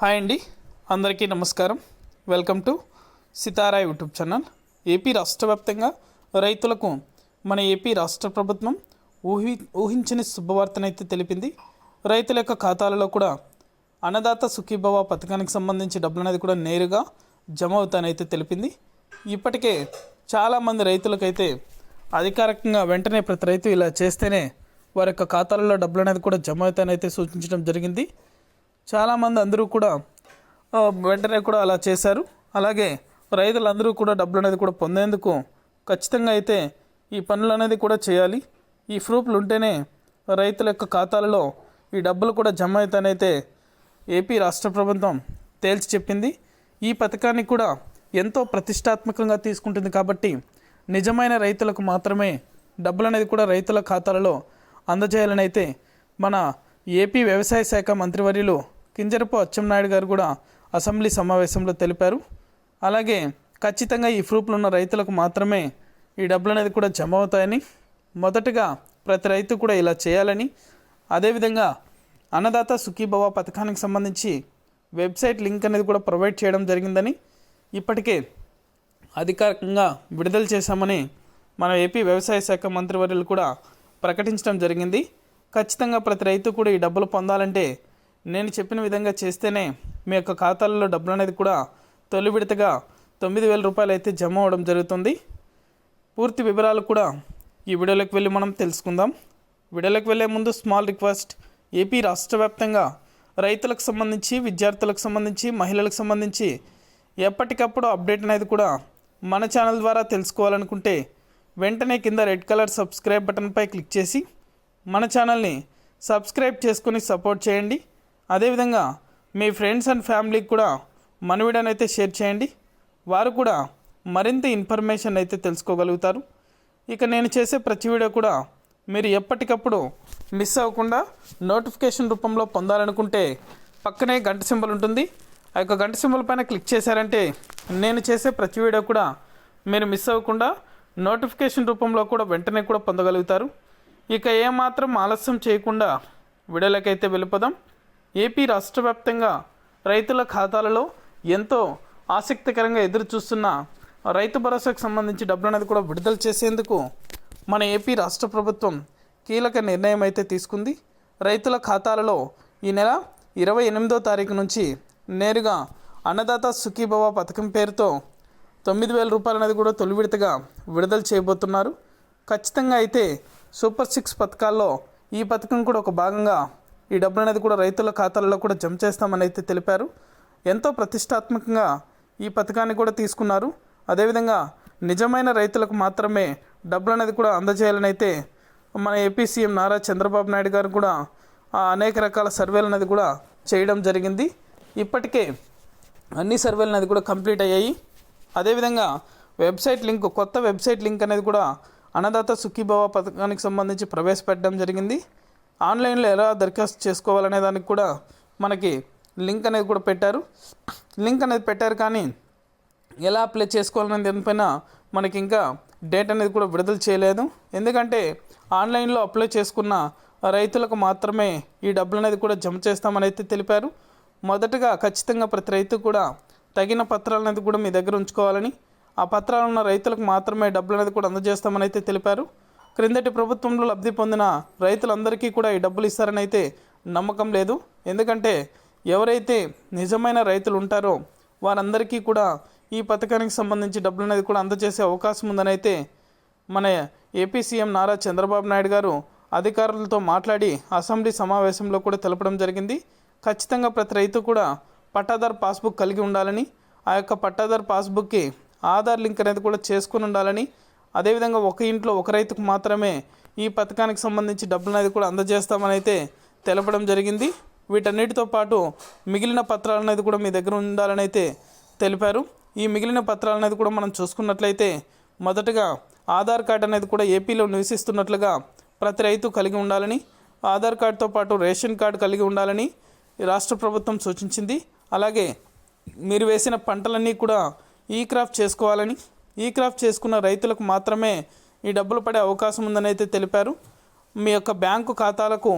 Hi అండి. అందరికీ నమస్కారం. Welcome to Sitara YouTube channel. AP రాష్ట్ర వ్యాప్తంగా రైతులకు మన ఏపీ రాష్ట్ర ప్రభుత్వం ఊహి ఊహించని శుభవార్తనైతే తెలిపింది. రైతుల యొక్క ఖాతాలలో కూడా అన్నదాత సుఖీభవ పథకానికి సంబంధించి డబ్బులు అనేది కూడా నేరుగా జమ అవుతానైతే తెలిపింది. ఇప్పటికే చాలామంది రైతులకైతే అధికారికంగా వెంటనే ప్రతి రైతు ఇలా చేస్తేనే వారి యొక్క ఖాతాలలో డబ్బులు అనేది కూడా జమ అవుతానైతే సూచించడం జరిగింది. చాలామంది అందరూ కూడా వెంటనే కూడా అలా చేశారు. అలాగే రైతులందరూ కూడా డబ్బులు అనేది కూడా పొందేందుకు ఖచ్చితంగా అయితే ఈ పనులు అనేది కూడా చేయాలి. ఈ ప్రూఫ్లు ఉంటేనే రైతుల యొక్క ఖాతాలలో ఈ డబ్బులు కూడా జమ అవుతానైతే ఏపీ రాష్ట్ర ప్రభుత్వం తేల్చి చెప్పింది. ఈ పథకాన్ని కూడా ఎంతో ప్రతిష్టాత్మకంగా తీసుకుంటుంది కాబట్టి నిజమైన రైతులకు మాత్రమే డబ్బులు అనేది కూడా రైతుల ఖాతాలలో అందజేయాలని అయితే మన ఏపీ వ్యవసాయ శాఖ మంత్రివర్యులు కింజరపు అచ్చెన్నాయుడు గారు కూడా అసెంబ్లీ సమావేశంలో తెలిపారు. అలాగే ఖచ్చితంగా ఈ ప్రూఫ్లు ఉన్న రైతులకు మాత్రమే ఈ డబ్బులు అనేది కూడా జమ అవుతాయని మొదటగా ప్రతి రైతు కూడా ఇలా చేయాలని అదేవిధంగా అన్నదాత సుఖీభవ పథకానికి సంబంధించి వెబ్సైట్ లింక్ అనేది కూడా ప్రొవైడ్ చేయడం జరిగిందని ఇప్పటికే అధికారికంగా విడుదల చేశామని మన ఏపీ వ్యవసాయ శాఖ మంత్రివర్యులు కూడా ప్రకటించడం జరిగింది. ఖచ్చితంగా ప్రతి రైతు కూడా ఈ డబ్బులు పొందాలంటే నేను చెప్పిన విధంగా చేస్తేనే మీ యొక్క ఖాతాలలో డబ్బులు అనేది కూడా తొలి విడతగా తొమ్మిది వేల రూపాయలు అయితే జమ అవ్వడం జరుగుతుంది. పూర్తి వివరాలు కూడా ఈ వీడియోలోకి వెళ్ళి మనం తెలుసుకుందాం. వీడియోలోకి వెళ్ళే ముందు స్మాల్ రిక్వెస్ట్. ఏపీ రాష్ట్ర వ్యాప్తంగా రైతులకు సంబంధించి విద్యార్థులకు సంబంధించి మహిళలకు సంబంధించి ఎప్పటికప్పుడు అప్డేట్ అనేది కూడా మన ఛానల్ ద్వారా తెలుసుకోవాలనుకుంటే వెంటనే కింద రెడ్ కలర్ సబ్స్క్రైబ్ బటన్పై క్లిక్ చేసి మన ఛానల్ని సబ్స్క్రైబ్ చేసుకొని సపోర్ట్ చేయండి. అదేవిధంగా మీ ఫ్రెండ్స్ అండ్ ఫ్యామిలీకి కూడా మన వీడియోని అయితే షేర్ చేయండి. వారు కూడా మరింత ఇన్ఫర్మేషన్ అయితే తెలుసుకోగలుగుతారు. ఇక నేను చేసే ప్రతి వీడియో కూడా మీరు ఎప్పటికప్పుడు మిస్ అవ్వకుండా నోటిఫికేషన్ రూపంలో పొందాలనుకుంటే పక్కనే గంట సింబల్ ఉంటుంది. ఆ యొక్క గంట సింబల్ పైన క్లిక్ చేశారంటే నేను చేసే ప్రతి వీడియో కూడా మీరు మిస్ అవ్వకుండా నోటిఫికేషన్ రూపంలో కూడా వెంటనే కూడా పొందగలుగుతారు. ఇక ఏమాత్రం ఆలస్యం చేయకుండా వీడియోలకైతే వెళ్ళిపోదాం. ఏపీ రాష్ట్ర వ్యాప్తంగా రైతుల ఖాతాలలో ఎంతో ఆసక్తికరంగా ఎదురు చూస్తున్న రైతు భరోసాకు సంబంధించి డబ్బులు అనేది కూడా విడుదల చేసేందుకు మన ఏపీ రాష్ట్ర ప్రభుత్వం కీలక నిర్ణయం అయితే తీసుకుంది. రైతుల ఖాతాలలో ఈ నెల ఇరవై ఎనిమిదో తారీఖు నుంచి నేరుగా అన్నదాత సుఖీభవ పథకం పేరుతో తొమ్మిది వేల రూపాయలు అనేది కూడా తొలి విడతగా విడుదల చేయబోతున్నారు. ఖచ్చితంగా అయితే సూపర్ సిక్స్ పథకాల్లో ఈ పథకం కూడా ఒక భాగంగా ఈ డబ్బులు అనేది కూడా రైతుల ఖాతాలలో కూడా జమ చేస్తామని అయితే తెలిపారు. ఎంతో ప్రతిష్టాత్మకంగా ఈ పథకాన్ని కూడా తీసుకున్నారు. అదేవిధంగా నిజమైన రైతులకు మాత్రమే డబ్బులు అనేది కూడా అందజేయాలని అయితే మన ఏపీ సీఎం నారా చంద్రబాబు నాయుడు గారు కూడా ఆ అనేక రకాల సర్వేలు అనేది కూడా చేయడం జరిగింది. ఇప్పటికే అన్ని సర్వేలు అనేది కూడా కంప్లీట్ అయ్యాయి. అదేవిధంగా వెబ్సైట్ లింక్ కొత్త వెబ్సైట్ లింక్ అనేది కూడా అన్నదాత సుఖీభావ పథకానికి సంబంధించి ప్రవేశపెట్టడం జరిగింది. ఆన్లైన్లో ఎలా దరఖాస్తు చేసుకోవాలనే దానికి కూడా మనకి లింక్ అనేది కూడా పెట్టారు. లింక్ అనేది పెట్టారు కానీ ఎలా అప్లై చేసుకోవాలనే దానిపైన మనకి ఇంకా డేట్ అనేది కూడా విడుదల చేయలేదు. ఎందుకంటే ఆన్లైన్లో అప్లై చేసుకున్న రైతులకు మాత్రమే ఈ డబ్బులు అనేది కూడా జమ చేస్తామని అయితే తెలిపారు. మొదటగా ఖచ్చితంగా ప్రతి రైతు కూడా తగిన పత్రాలు అనేది కూడా మీ దగ్గర ఉంచుకోవాలని ఆ పత్రాలు ఉన్న రైతులకు మాత్రమే డబ్బులు అనేది కూడా అందజేస్తామని అయితే తెలిపారు. క్రిందటి ప్రభుత్వంలో లబ్ధి పొందిన రైతులందరికీ కూడా ఈ డబ్బులు ఇస్తారని అయితే నమ్మకం లేదు. ఎందుకంటే ఎవరైతే నిజమైన రైతులు ఉంటారో వారందరికీ కూడా ఈ పథకానికి సంబంధించి డబ్బులు అనేది కూడా అందజేసే అవకాశం ఉందని అయితే మన ఏపీ సీఎం నారా చంద్రబాబు నాయుడు గారు అధికారులతో మాట్లాడి అసెంబ్లీ సమావేశంలో కూడా తెలపడం జరిగింది. ఖచ్చితంగా ప్రతి రైతు కూడా పట్టాదారు పాస్బుక్ కలిగి ఉండాలని ఆ యొక్క పట్టాదార్ పాస్బుక్కి ఆధార్ లింక్ అనేది కూడా చేసుకుని ఉండాలని అదేవిధంగా ఒక ఇంట్లో ఒక రైతుకు మాత్రమే ఈ పథకానికి సంబంధించి డబ్బులు అనేది కూడా అందజేస్తామని అయితే తెలపడం జరిగింది. వీటన్నిటితో పాటు మిగిలిన పత్రాలు అనేది కూడా మీ దగ్గర ఉండాలని అయితే తెలిపారు. ఈ మిగిలిన పత్రాలు అనేది కూడా మనం చూసుకున్నట్లయితే మొదటగా ఆధార్ కార్డ్ అనేది కూడా ఏపీలో నివసిస్తున్నట్లుగా ప్రతి రైతు కలిగి ఉండాలని ఆధార్ కార్డుతో పాటు రేషన్ కార్డు కలిగి ఉండాలని రాష్ట్ర ప్రభుత్వం సూచించింది. అలాగే మీరు వేసిన పంటలన్నీ కూడా ఈ క్రాఫ్ట్ చేసుకోవాలని ఈ క్రాఫ్ట్ చేసుకున్న రైతులకు మాత్రమే ఈ డబ్బులు పడే అవకాశం ఉందని అయితే తెలిపారు. మీ యొక్క బ్యాంకు ఖాతాలకు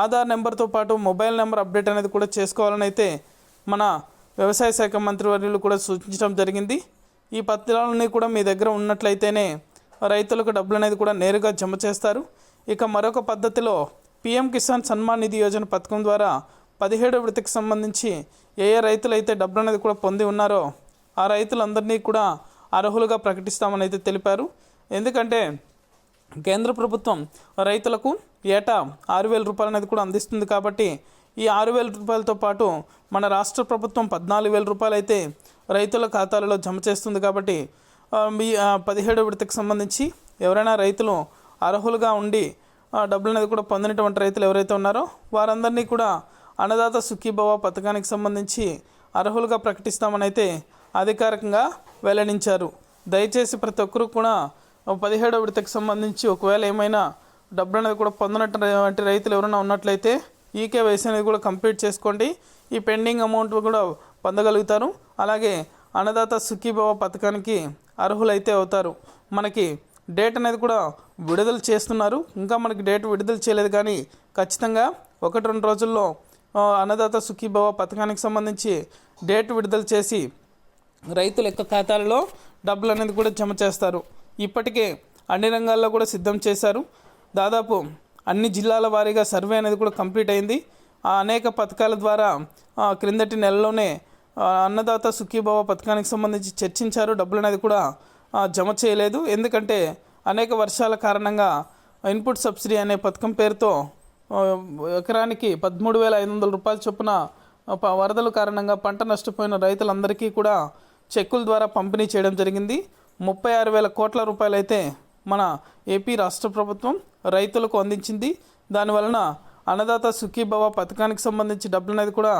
ఆధార్ నెంబర్తో పాటు మొబైల్ నెంబర్ అప్డేట్ అనేది కూడా చేసుకోవాలని అయితే మన వ్యవసాయ శాఖ మంత్రివర్యులు కూడా సూచించడం జరిగింది. ఈ పత్రాలన్నీ కూడా మీ దగ్గర ఉన్నట్లయితేనే రైతులకు డబ్బులు అనేది కూడా నేరుగా జమ చేస్తారు. ఇక మరొక పద్ధతిలో పిఎం కిసాన్ సన్మాన్ నిధి యోజన పథకం ద్వారా పదిహేడు విడతకి సంబంధించి ఏ ఏ రైతులు అయితే డబ్బులు అనేది కూడా పొంది ఉన్నారో ఆ రైతులందరినీ కూడా అర్హులుగా ప్రకటిస్తామని అయితే తెలిపారు. ఎందుకంటే కేంద్ర ప్రభుత్వం రైతులకు ఏటా ఆరు వేల రూపాయలు అనేది కూడా అందిస్తుంది కాబట్టి ఈ ఆరు వేల రూపాయలతో పాటు మన రాష్ట్ర ప్రభుత్వం పద్నాలుగు వేల రూపాయలు అయితే రైతుల ఖాతాలలో జమ చేస్తుంది కాబట్టి మీ పదిహేడు విడతకు సంబంధించి ఎవరైనా రైతులు అర్హులుగా ఉండి డబ్బులు అనేది కూడా పొందినటువంటి రైతులు ఎవరైతే ఉన్నారో వారందరినీ కూడా అన్నదాత సుఖీభవ పథకానికి సంబంధించి అర్హులుగా ప్రకటిస్తామని అయితే అధికారికంగా వెల్లడించారు. దయచేసి ప్రతి ఒక్కరు కూడా పదిహేడో విడతకు సంబంధించి ఒకవేళ ఏమైనా డబ్బులు అనేది కూడా పొందనటువంటి రైతులు ఎవరైనా ఉన్నట్లయితే ఈకేవైసీ అనేది కూడా కంప్లీట్ చేసుకోండి. ఈ పెండింగ్ అమౌంట్ కూడా పొందగలుగుతారు. అలాగే అన్నదాత సుఖీభవ పథకానికి అర్హులైతే అవుతారు. మనకి డేట్ అనేది కూడా విడుదల చేస్తున్నారు. ఇంకా మనకి డేట్ విడుదల చేయలేదు కానీ ఖచ్చితంగా ఒకటి రెండు రోజుల్లో అన్నదాత సుఖీభవ పథకానికి సంబంధించి డేట్ విడుదల చేసి రైతుల యొక్క ఖాతాలలో డబ్బులు అనేది కూడా జమ చేస్తారు. ఇప్పటికే అన్ని రంగాల్లో కూడా సిద్ధం చేశారు. దాదాపు అన్ని జిల్లాల వారీగా సర్వే అనేది కూడా కంప్లీట్ అయింది. ఆ అనేక పథకాల ద్వారా క్రిందటి నెలలోనే అన్నదాత సుఖీభావ పథకానికి సంబంధించి చర్చించారు. డబ్బులు అనేది కూడా జమ చేయలేదు. ఎందుకంటే అనేక వర్షాల కారణంగా ఇన్పుట్ సబ్సిడీ అనే పథకం పేరుతో ఎకరానికి పదమూడు వేల ఐదు వందల రూపాయల చొప్పున ప- వరదల కారణంగా పంట నష్టపోయిన రైతులందరికీ కూడా చెక్కుల ద్వారా పంపిణీ చేయడం జరిగింది. ముప్పై ఆరు వేల కోట్ల రూపాయలు అయితే మన ఏపీ రాష్ట్ర ప్రభుత్వం రైతులకు అందించింది. దానివలన అన్నదాత సుఖీభవ పథకానికి సంబంధించి డబ్బులు అనేది కూడా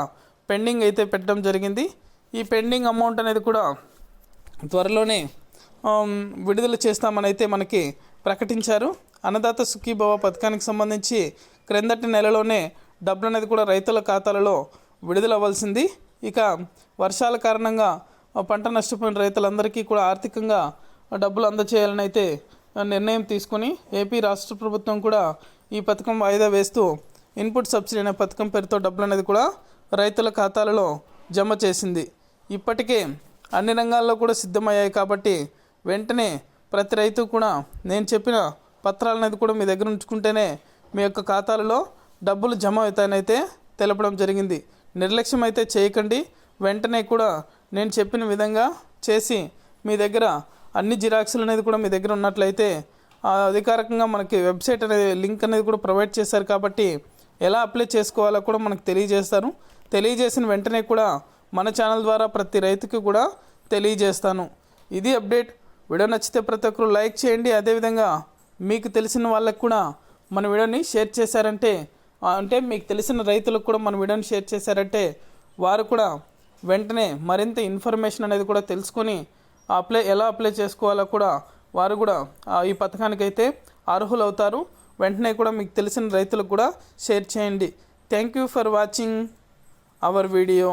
పెండింగ్ అయితే పెట్టడం జరిగింది. ఈ పెండింగ్ అమౌంట్ అనేది కూడా త్వరలోనే విడుదల చేస్తామని అయితే మనకి ప్రకటించారు. అన్నదాత సుఖీభవ పథకానికి సంబంధించి క్రిందటి నెలలోనే డబ్బులు అనేది కూడా రైతుల ఖాతాలలో విడుదల అవ్వాల్సింది ఇక వర్షాల కారణంగా పంట నష్టపోయిన రైతులందరికీ కూడా ఆర్థికంగా డబ్బులు అందచేయాలని అయితే నిర్ణయం తీసుకొని ఏపీ రాష్ట్ర ప్రభుత్వం కూడా ఈ పథకం వాయిదా వేస్తూ ఇన్పుట్ సబ్సిడీ అనే పథకం పేరుతో డబ్బులు అనేది కూడా రైతుల ఖాతాలలో జమ చేసింది. ఇప్పటికే అన్ని రంగాల్లో కూడా సిద్ధమయ్యాయి కాబట్టి వెంటనే ప్రతి రైతు కూడా నేను చెప్పిన పత్రాలు అనేది కూడా మీ దగ్గర ఉంచుకుంటేనే మీ యొక్క ఖాతాలలో డబ్బులు జమ అవుతాయని అయితే తెలపడం జరిగింది. నిర్లక్ష్యం అయితే చేయకండి. వెంటనే కూడా నేను చెప్పిన విధంగా చేసి మీ దగ్గర అన్ని జిరాక్సులు అనేది కూడా మీ దగ్గర ఉన్నట్లయితే అధికారికంగా మనకి వెబ్సైట్ అనేది లింక్ అనేది కూడా ప్రొవైడ్ చేశారు కాబట్టి ఎలా అప్లై చేసుకోవాలో కూడా మనకు తెలియజేస్తాను తెలియజేసిన వెంటనే కూడా మన ఛానల్ ద్వారా ప్రతి రైతుకి కూడా తెలియజేస్తాను. ఇది అప్డేట్. వీడియో నచ్చితే ప్రతి ఒక్కరు లైక్ చేయండి. అదేవిధంగా మీకు తెలిసిన వాళ్ళకు కూడా మన వీడియోని షేర్ చేశారంటే అంటే మీకు తెలిసిన రైతులకు కూడా మన వీడియోని షేర్ చేశారంటే వారు కూడా వెంటనే మరింత ఇన్ఫర్మేషన్ అనేది కూడా తెలుసుకొని అప్లై ఎలా అప్లై చేసుకోవాలో కూడా వారు కూడా ఈ పథకానికైతే అర్హులవుతారు. వెంటనే కూడా మీకు తెలిసిన రైతులకు కూడా షేర్ చేయండి. Thank you for watching our video